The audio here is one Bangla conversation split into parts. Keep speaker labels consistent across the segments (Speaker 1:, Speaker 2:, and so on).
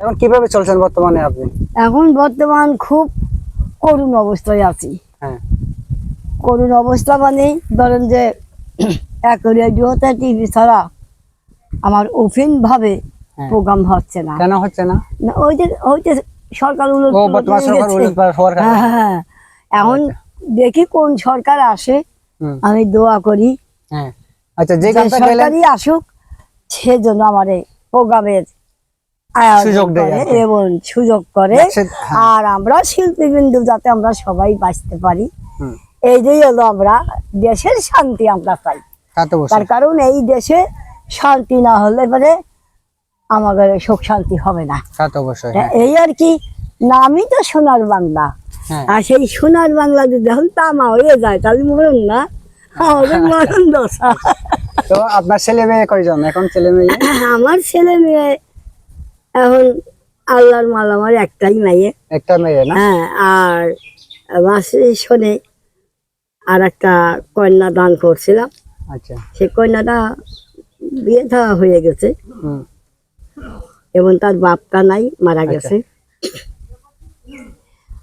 Speaker 1: এখন কীভাবে চলছেন বর্তমানে আপনি?
Speaker 2: এখন বর্তমান খুব করুণ অবস্থায় আছি।
Speaker 1: হ্যাঁ।
Speaker 2: করুণ অবস্থা মানে ধরেন যে এক রেডিওতে টিভি ছাড়া আমার ওপেন ভাবে
Speaker 1: হ্যাঁ।
Speaker 2: প্রোগ্রাম হচ্ছে না।
Speaker 1: কেন হচ্ছে না?
Speaker 2: ওই যে ওই যে সরকার হয়ে হ্যাঁ, হ্যাঁ, হ্যাঁ। এখন দেখি কোন সরকার আসে আমি দোয়া করি।
Speaker 1: হ্যাঁ। আচ্ছা যে
Speaker 2: সরকারই আসুক সেজন্য আমার এই প্রোগ্রামের
Speaker 1: সুযোগ দেয়
Speaker 2: এবং সুযোগ করে
Speaker 1: হ্যাঁ,
Speaker 2: আর আমরা শিল্পী বিন্দু যাতে আমরা সবাই বাঁচতে পারি।
Speaker 1: হুম,
Speaker 2: এইটাই হলো আমরা দেশের শান্তি আমরা চাই। তার কারণ এই দেশে শান্তি না হলে পরে আমাদের সুখ শান্তি হবে না।
Speaker 1: হ্যাঁ।
Speaker 2: এই আর কি নামই তো সোনার বাংলা।
Speaker 1: হ্যাঁ।
Speaker 2: আর সেই সোনার বাংলা যদি এখন তামা হয়ে যায় তাহলে মরণ না। আমাদের মরণ দশা।
Speaker 1: তো আপনার ছেলে মেয়ে কয়জন? এখন ছেলে মেয়ে?
Speaker 2: আমার ছেলে মেয়ে এখন আল্লাহর মাল আমার একটাই মেয়ে
Speaker 1: একটা মেয়ে না?
Speaker 2: হ্যাঁ আর মাসে শোনে আর একটা কন্যা দান করছিলাম।
Speaker 1: আচ্ছা।
Speaker 2: সে কন্যাটা বিয়ে দেওয়া হয়ে গেছে। এবং তার বাপটা নাই মারা গেছে।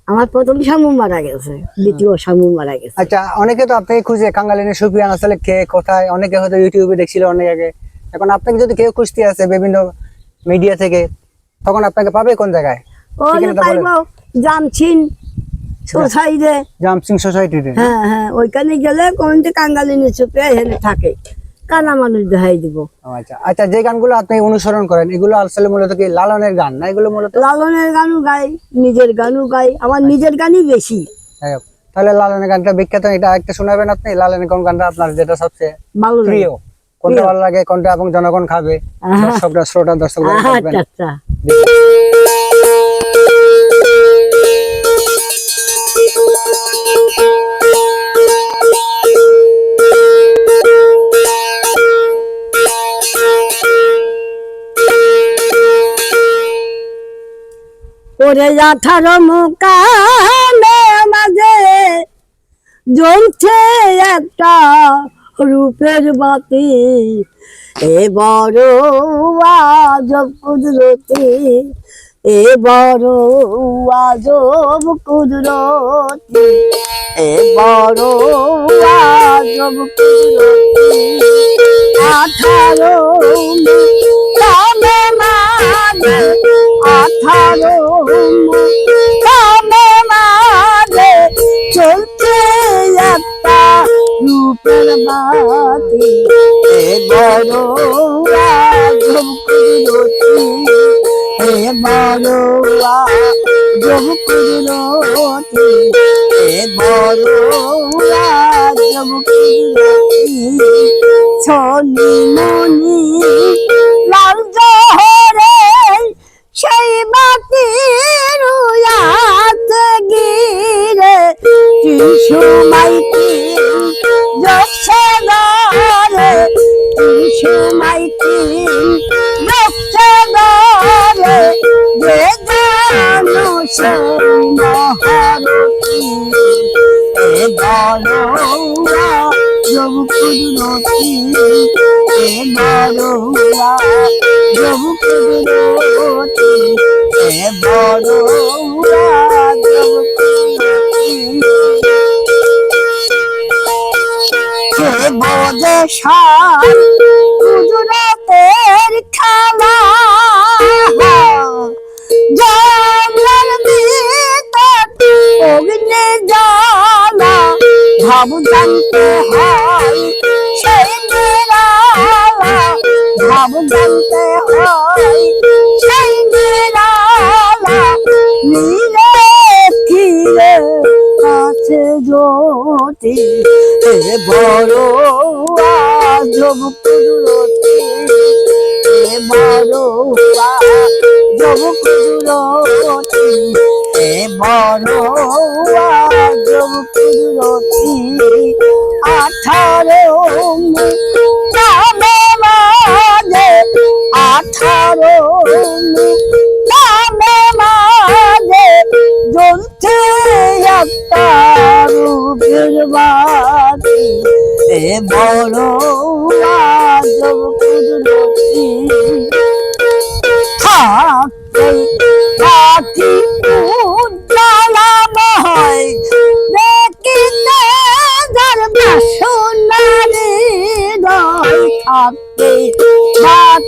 Speaker 2: আমার প্রথম স্বামী মারা গেছে দ্বিতীয় স্বামী মারা গেছে।
Speaker 1: আচ্ছা অনেকে তো আপনাকে খুঁজে কাঙ্গালিনী সুফিয়ান আসলে কে কোথায়? অনেকে হয়তো ইউটিউবে দেখছিল অনেক আগে। এখন আপনাকে যদি কেউ খুঁজতে আছে বিভিন্ন মিডিয়া থেকে তখন আপনাকে পাবে কোন জায়গায়?
Speaker 2: জামছিন
Speaker 1: সোসাইটিতে।
Speaker 2: হ্যাঁ হ্যাঁ ওইখানে গেলে কোন যে কাঙ্গালিনী চুপে এখানে থাকে। কানা মানুষ দেখাই দিব।
Speaker 1: আচ্ছা। আচ্ছা যে গানগুলো আপনি অনুসরণ করেন এগুলো আসলে মূলত কি লালনের গান না এগুলো মূলত?
Speaker 2: লালনের গানও গাই নিজের গানও গাই আমার নিজের গানই বেশি।
Speaker 1: তাহলে লালনের গানটা বিখ্যাত এটা একটা শোনাবেন আপনি লালনের কোন গানটা আপনার যেটা সবচেয়ে
Speaker 2: ভালো
Speaker 1: প্রিয়? কোনটা ভালো লাগে কোনটা এবং জনগণ খাবে। দর্শকরা শ্রোতা দর্শকরা দেখবেন।
Speaker 2: আচ্ছা আচ্ছা। ওরে আঠারো মুকানে মাঝে জ্বলছে একটা রূপের বাতি। এ বড় আজব কুদরতি, এ বড় আজব কুদরতি, এ বড় আজব কুদরতি। আঠারো বাতি এ বড় কুদরতি এ বড় কুদরতি এ বড় কুদরতি ছনি মনি লাল জহরে, সেই বাতির উয়াতে গিরে তিনশো মাইতি কুদরতি এ বড়ুয়া প্রভু কুদরতি এ বড়ুয়া সার কুদরতের খেলা জঙ্গল ভিতর অগ্নি জ্বালা ভাবু জানতে হয়। ভাবু জানতে হয় সেই নিরালা নীলে তীরে আছে জ্যোতি এ বড় আজব কুদরতি এ আঠারো আঠারো মাঝে জ্বলছে একটা রূপের বাতি। এ বড় আজব কুদরতি থাকতে আখি উজ্জ্বলাময় দেখিতে যার বাসনারে থাকতে আখি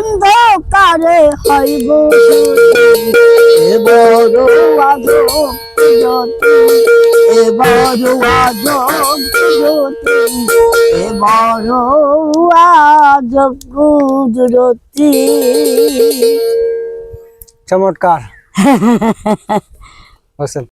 Speaker 2: অন্ধকারে হইব বড় আজব এ বড় আজব এ বড় আজব গুজরতি।
Speaker 1: চমৎকার। হোসেন